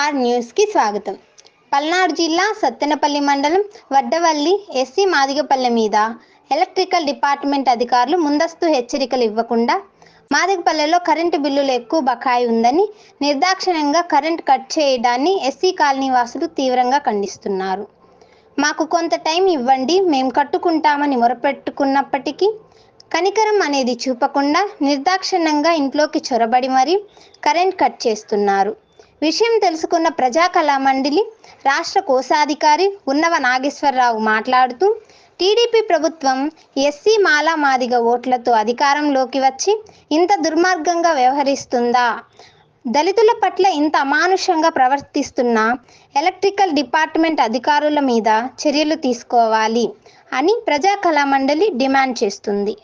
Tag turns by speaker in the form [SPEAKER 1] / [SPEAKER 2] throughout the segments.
[SPEAKER 1] Are న్యూస్కి స్వాగతం. పల్నాడు జిల్లా సత్తెనపల్లి మండలం వడ్డవల్లి ఎస్సీ మాదిగపల్లె మీద ఎలక్ట్రికల్ డిపార్ట్మెంట్ అధికారులు ముందస్తు హెచ్చరికలు ఇవ్వకుండా మాదిగపల్లెలో కరెంటు బిల్లులు ఎక్కువ బకాయి ఉందని నిర్దాక్షిణ్యంగా కరెంట్ కట్ చేయడాన్ని ఎస్సీ కాలనీ వాసులు తీవ్రంగా ఖండిస్తున్నారు. మాకు కొంత టైం ఇవ్వండి మేము కట్టుకుంటామని మొరపెట్టుకున్నప్పటికీ కనికరం అనేది చూపకుండా నిర్దాక్షిణ్యంగా ఇంట్లోకి చొరబడి మరీ కరెంట్ కట్ చేస్తున్నారు. విషయం తెలుసుకున్న ప్రజా కళా మండలి రాష్ట్ర కోశాధికారి ఉన్నవ నాగేశ్వరరావు మాట్లాడుతూ టీడీపీ ప్రభుత్వం ఎస్సీ మాలా మాదిగ ఓట్లతో అధికారంలోకి వచ్చి ఇంత దుర్మార్గంగా వ్యవహరిస్తుందా? దళితుల పట్ల ఇంత అమానుషంగా ప్రవర్తిస్తున్న ఎలక్ట్రికల్ డిపార్ట్మెంట్ అధికారుల మీద చర్యలు తీసుకోవాలి అని ప్రజా కళా మండలి డిమాండ్ చేస్తుంది.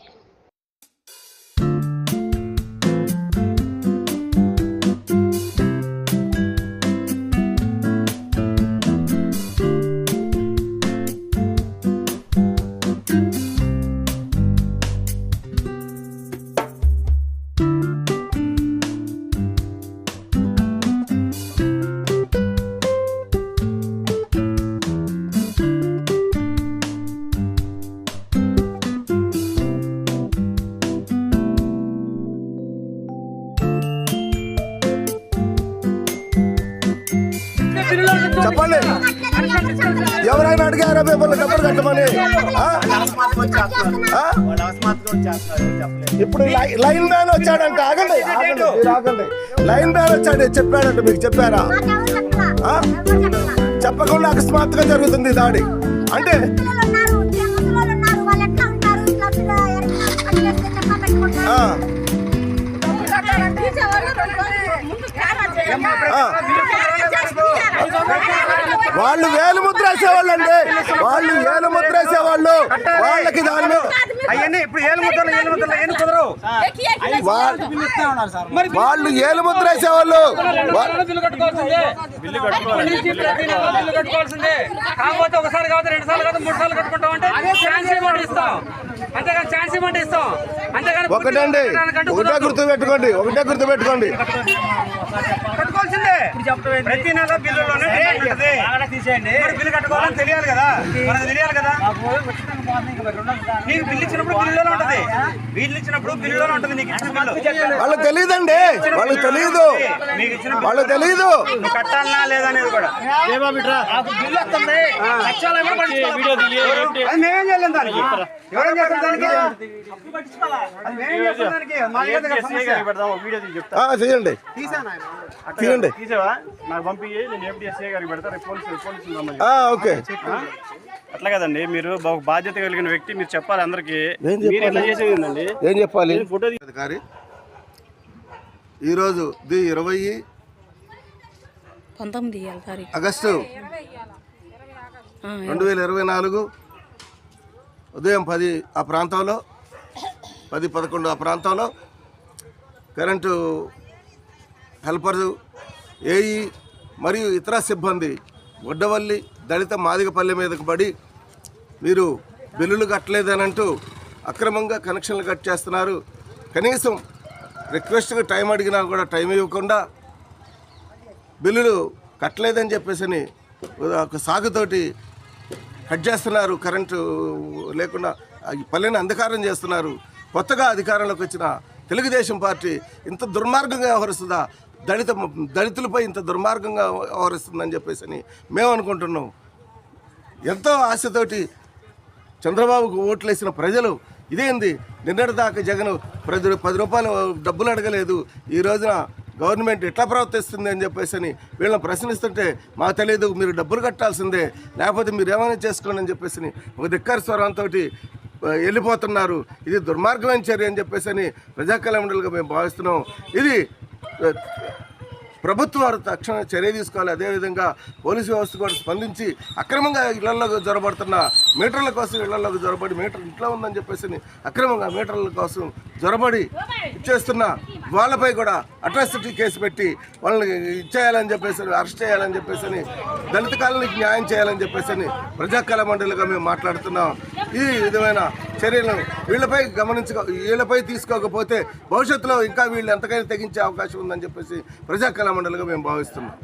[SPEAKER 2] చెప్పండి. ఎవరైనా అడిగారా మిమ్మల్ని డబ్బులు కట్టమని? ఆ? ఆ? ఇప్పుడు లై- లైన్ మ్యాన్ వచ్చాడంట. ఆగండి ఆగండి లైన్ మ్యాన్ వచ్చాడు చెప్పాడంట మీకు చెప్పారా? ఆ? చెప్పకుండా అకస్మాత్తుగా జరుగుతుంది దాడి. అంటే. వాళ్ళు వేలు ముద్ర వేసేవాళ్ళు అండి వాళ్ళు వేలు ముద్ర వేసేవాళ్ళు. వాళ్ళకి దాని మీద
[SPEAKER 3] అవన్నీ ఇప్పుడు ఏళ్ళు ముద్దలు ఏళ్ళు ముద్దలు ఏం కుదరవు.
[SPEAKER 2] వాళ్ళు ఏలు ముద్ర వేసేవాళ్ళు.
[SPEAKER 3] బిల్లు కట్టుకోవాల్సిందే కాకపోతే ఒకసారి కాకపోతే రెండు సార్లు కాకపోతే మూడు సార్లు కట్టుకుంటాం అంటే ఛాన్స్ ఇవ్వమంటే ఇస్తాం. అంతేగాని ఛాన్స్ ఇవ్వమంటే ఇస్తాం. అంతేగాని
[SPEAKER 2] ఒకటే
[SPEAKER 3] కుదరదు.
[SPEAKER 2] గుర్తు పెట్టుకోండి. ఒకటే గుర్తు పెట్టుకోండి.
[SPEAKER 3] కట్టుకోవాల్సిందే ప్రతి నెల బిల్లులోనే. మరి బిల్లు కట్టుకోవాలని తెలియాలి కదా మనకు తెలియాలి కదా నీకు బిల్లు ఇచ్చినప్పుడు బిల్లులోనే ఉంటది బిల్లు ఇచ్చినప్పుడు బిల్లులోనే ఉంటది నీకు ఇచ్చిన బిల్లు
[SPEAKER 2] వాళ్ళకి తెలియదండి వాళ్ళకి తెలియదు
[SPEAKER 3] మీకు ఇచ్చిన
[SPEAKER 2] వాళ్ళకి తెలియదు
[SPEAKER 3] కట్టాలనా లేదా అనేది కూడా బిల్లు వస్తుంది మేమేం చేయలేం దానికి ఎవరేం చేస్తారు దానికి అది మేమేం చేస్తాం దానికి మా
[SPEAKER 2] చేయండి తీయండి
[SPEAKER 4] తీసావా నాకు పంపి నేను ఏపీఎస్ఏ గారికి పెడతా రేపు పోలీసులు పోలీసులు రమ్మని
[SPEAKER 2] ఆ, ఓకే.
[SPEAKER 4] అట్లా కదండి మీరు ఒక బాధ్యత కలిగిన వ్యక్తి మీరు చెప్పాలి అందరికి.
[SPEAKER 2] ఏం
[SPEAKER 4] మీరు ఎట్లా
[SPEAKER 2] చెప్పాలి?
[SPEAKER 4] చేసేది ఏందండి
[SPEAKER 2] ఏం చెప్పాలి?
[SPEAKER 4] నేను ఫోటో
[SPEAKER 2] అధికారి ఈరోజు ది ఇరవై
[SPEAKER 5] పంతొమ్మిది తారీఖు.
[SPEAKER 2] ఆగస్టు రెండు వేల ఇరవై నాలుగు ఉదయం పది ఆ ప్రాంతంలో పది పదకొండు ఆ ప్రాంతంలో కరెంటు హెల్పర్ ఏఈ మరియు ఇతర సిబ్బంది గుడ్డవల్లి దళిత మాదిగపల్లె మీదకు పడి మీరు బిల్లులు కట్టలేదనంటూ అక్రమంగా కనెక్షన్లు కట్ చేస్తున్నారు. కనీసం రిక్వెస్ట్గా టైం అడిగినా కూడా టైం ఇవ్వకుండా బిల్లులు కట్టలేదని చెప్పేసి అని ఒక సాగుతోటి కట్ చేస్తున్నారు. కరెంటు లేకుండా పల్లెని అంధకారం చేస్తున్నారు. కొత్తగా అధికారంలోకి వచ్చిన తెలుగుదేశం పార్టీ ఇంత దుర్మార్గంగా వ్యవహరిస్తుందా? దళిత దళితులపై ఇంత దుర్మార్గంగా వ్యవహరిస్తుందని చెప్పేసి అని మేము అనుకుంటున్నాం. ఎంతో ఆశతోటి చంద్రబాబుకు ఓట్లేసిన ప్రజలు ఇదేంది నిన్నటి దాకా జగన్ ప్రతి పది రూపాయలు డబ్బులు అడగలేదు. ఈ రోజున గవర్నమెంట్ ఎట్లా ప్రవర్తిస్తుంది అని చెప్పేసి అని వీళ్ళని ప్రశ్నిస్తుంటే మాకు తెలియదు మీరు డబ్బులు కట్టాల్సిందే. లేకపోతే మీరు ఏమైనా చేసుకోండి అని చెప్పేసి అని ఒక ధిక్కర స్వరంతో వెళ్ళిపోతున్నారు. ఇది దుర్మార్గమైన చర్య అని చెప్పేసి అని ప్రజాకళమండలిగా మేము భావిస్తున్నాం. ఇది ప్రభుత్వాలు తక్షణ చర్య తీసుకోవాలి. అదేవిధంగా పోలీసు వ్యవస్థ కూడా స్పందించి అక్రమంగా ఇళ్ళలోకి జొరబడుతున్న మీటర్ల కోసం ఇళ్ళలోకి జొరబడి మీటర్ ఇంట్లో ఉందని చెప్పేసి అక్రమంగా మీటర్ల కోసం జొరబడి ఇచ్చేస్తున్న వాళ్ళపై కూడా అట్రాసిటీ కేసు పెట్టి వాళ్ళని ఇచ్చేయాలని చెప్పేసి అరెస్ట్ చేయాలని చెప్పేసి అని దళిత కాలనీకి న్యాయం చేయాలని చెప్పేసి అని మండలిగా మేము మాట్లాడుతున్నాం. ఈ విధమైన చర్యలను వీళ్ళపై గమనించక వీళ్ళపై తీసుకోకపోతే భవిష్యత్తులో ఇంకా వీళ్ళు ఎంతకైనా తెగించే అవకాశం ఉందని చెప్పేసి ప్రజాకళా మండలిగా మేము భావిస్తున్నాం.